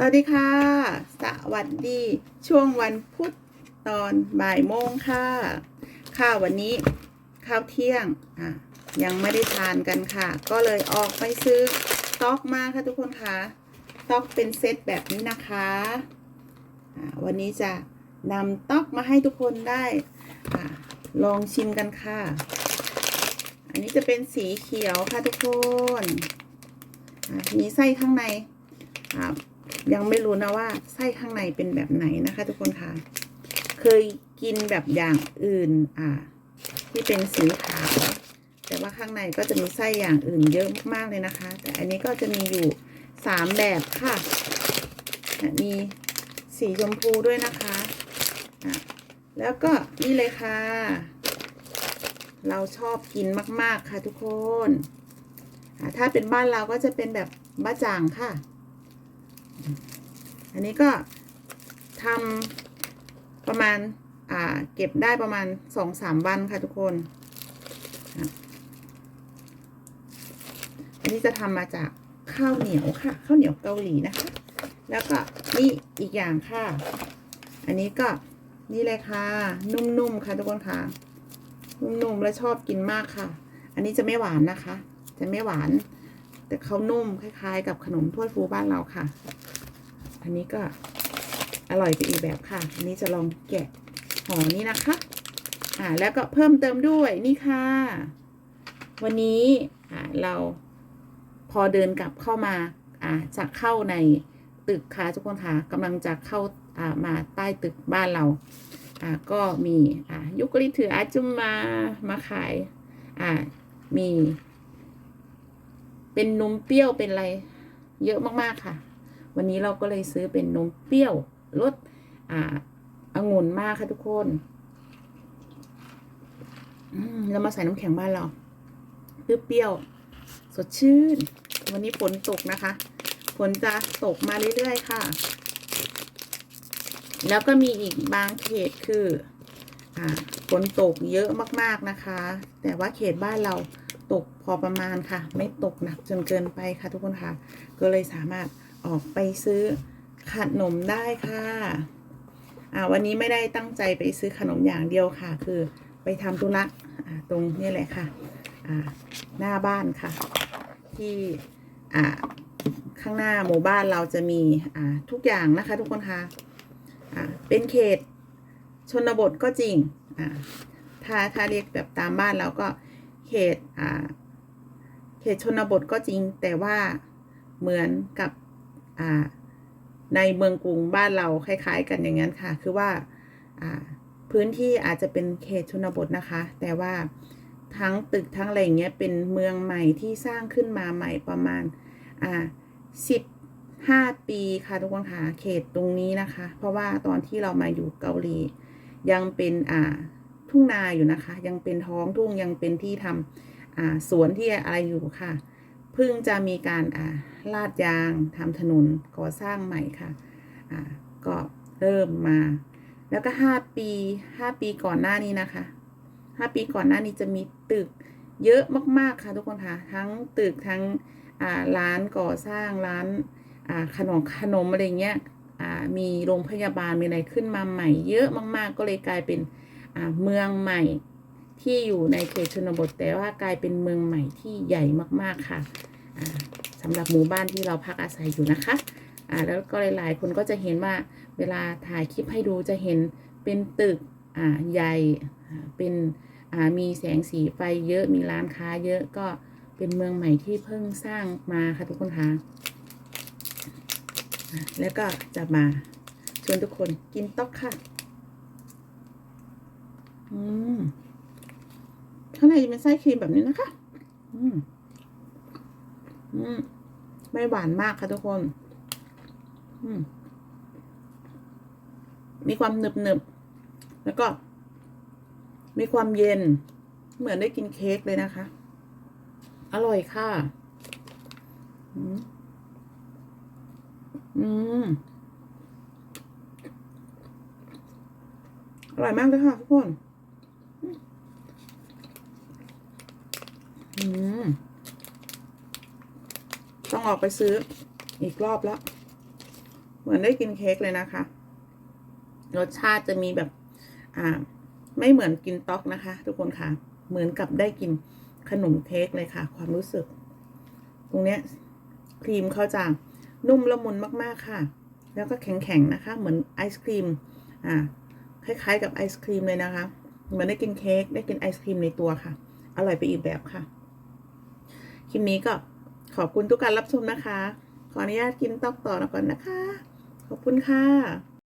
สวัสดีค่ะ สวัสดี ช่วงวันพุธตอนบ่ายโมงค่ะข้าววันนี้ข้าวเที่ยงอะยังไม่ได้ทานกันค่ะ ก็เลยออกไปซื้อสต๊อกมาค่ะทุกคนค่ะสต๊อกเป็นเซตแบบนี้นะคะะวันนี้จะนำต๊อกมาให้ทุกคนได้อลองชิมกันค่ะ อันนี้จะเป็นสีเขียวค่ะทุกคนมีไส้ข้างในอะ ยังไม่รู้นะว่าไส้ข้างในเป็นแบบไหนนะคะ ทุกคนค่ะ เคยกินแบบอย่างอื่นอ่าที่เป็นสีขาวแต่ว่าข้างในก็จะมีไส้อย่างอื่นเยอะมากเลยนะคะ แต่อันนี้ก็จะมีอยู่สามแบบค่ะ มีสีชมพูด้วยนะคะะแล้วก็นี่เลยค่ะ เราชอบกินมาก ๆ ค่ะทุกคน ถ้าเป็นบ้านเราก็จะเป็นแบบบ้าจ่างค่ะ อันนี้ก็ทำประมาณอ่าเก็บได้ประมาณสองสามวันค่ะทุกคน อันนี้จะทำมาจากข้าวเหนียวค่ะ ข้าวเหนียวเกาหลีนะคะ แล้วก็นี่อีกอย่างค่ะ อันนี้ก็นี่เลยค่ะ นุ่มๆค่ะทุกคนค่ะนุ่มๆและชอบกินมากค่ะ อันนี้จะไม่หวานนะคะ จะไม่หวาน แต่เขานุ่มคล้าย ๆ กับขนมถ้วยฟูบ้านเราค่ะ อันนี้ก็อร่อยไปอีกแบบค่ะ อันนี้จะลองแกะห่อนี้นะคะ อ่า แล้วก็เพิ่มเติมด้วยนี่ค่ะ วันนี้อ่าเราพอเดินกลับเข้ามา อ่าจะเข้าในตึกค่ะทุกคนค่ะกำลังจะเข้าอ่ามาใต้ตึกบ้านเรา อ่า ก็มีอ่ายุกลิถืออาจุมมา มาขาย อ่า มี เป็นนมเปรี้ยวเป็นอะไร เยอะมากๆค่ะ วันนี้เราก็เลยซื้อเป็นนมเปรี้ยวรสอ่าองุ่นมากค่ะทุกคนเรามาใส่น้ำแข็งบ้านเราเปรี้ยวๆสดชื่น วันนี้ฝนตกนะคะฝนจะตกมาเรื่อยๆค่ะ แล้วก็มีอีกบางเขตคืออฝนตกเยอะมากๆนะคะ แต่ว่าเขตบ้านเรา ตกพอประมาณค่ะ ไม่ตกหนักจนเกินไปค่ะทุกคนค่ะ ก็เลยสามารถออกไปซื้อขนมได้ค่ะอ่าวันนี้ไม่ได้ตั้งใจไปซื้อขนมอย่างเดียวค่ะ คือไปทำธุระอ่าตรงนี่แหละค่ะอ่าหน้าบ้านค่ะ ที่อ่าข้างหน้าหมู่บ้านเราจะมีอ่าทุกอย่างนะคะ ทุกคนค่ะอ่าเป็นเขตชนบทก็จริงอ่าถ้าถ้าเรียกแบบตามบ้านเราก็ เขตอ่าเขตชนบทก็จริง แต่ว่าเหมือนกับอ่าในเมืองกรุงบ้านเราคล้าย ๆ กันอย่างนั้นค่ะ คือว่าอ่าพื้นที่อาจจะเป็นเขตชนบทนะคะ แต่ว่าทั้งตึกทั้งอะไรเงี้ยเป็นเมืองใหม่ที่สร้างขึ้นมาใหม่ประมาณอ่าสิบห้าปีค่ะทุกคนค่ะเขตตรงนี้นะคะ เพราะว่าตอนที่เรามาอยู่เกาหลียังเป็นอ่า ทุ่งนาอยู่นะคะ ยังเป็นท้องทุ่งยังเป็นที่ทำสวนที่อะไรอยู่ค่ะ เพิ่งจะมีการาลาดยางทำถนนก่อสร้างใหม่ค่ะก็เริ่มมา แล้วก็ห้าปีห้าปีก่อนหน้านี้นะคะห้าปีก่อนหน้านี้จะมีตึกเยอะมากๆค่ะทุกคนค่ะ ทั้งตึกทั้งร้านก่อสร้างร้านาขนมขนมอะไรเงี้ยมีโรงพยาบาลมีอะไรขึ้นมาใหม่เยอะมาก ๆ ก็เลยกลายเป็น เมืองใหม่ที่อยู่ในเขตชนบท แต่ว่ากลายเป็นเมืองใหม่ที่ใหญ่มากๆค่ะสำหรับหมู่บ้านที่เราพักอาศัยอยู่นะคะแล้วก็หลาย ๆ คนก็จะเห็นว่าเวลาถ่ายคลิปให้ดูจะเห็นเป็นตึกใหญ่เป็นมีแสงสีไฟเยอะมีร้านค้าเยอะก็เป็นเมืองใหม่ที่เพิ่งสร้างมาค่ะทุกคนคะแล้วก็จะมาชวนทุกคนกินต๊อกค่ะ อืมข้างในจะเป็นไส้ครีมแบบนี้นะคะ อืม อืม ไม่หวานมากค่ะทุกคน อืม มีความหนึบหนึบๆแล้วก็ มีความเย็น เหมือนได้กินเค้กเลยนะคะ อร่อยค่ะ อืม อืม อร่อยมากเลยค่ะทุกคน อืม ต้องออกไปซื้ออีกรอบแล้ว เหมือนได้กินเค้กเลยนะคะ รสชาติจะมีแบบ อ่า ไม่เหมือนกินต๊อกนะคะ ทุกคนค่ะ เหมือนกับได้กินขนมเค้กเลยค่ะ ความรู้สึก ตรงเนี้ยครีมเขาจะนุ่มละมุนมากๆค่ะ แล้วก็แข็งๆนะคะ เหมือนไอศครีม อ่า คล้ายๆ กับไอศครีมเลยนะคะ เหมือนได้กินเค้ก ได้กินไอศครีมในตัวค่ะ อร่อยไปอีกแบบค่ะ คลิปนี้ก็ขอบคุณทุกการรับชมนะคะ ขออนุญาตกินตอกต่อก่อนนะคะ ขอบคุณค่ะ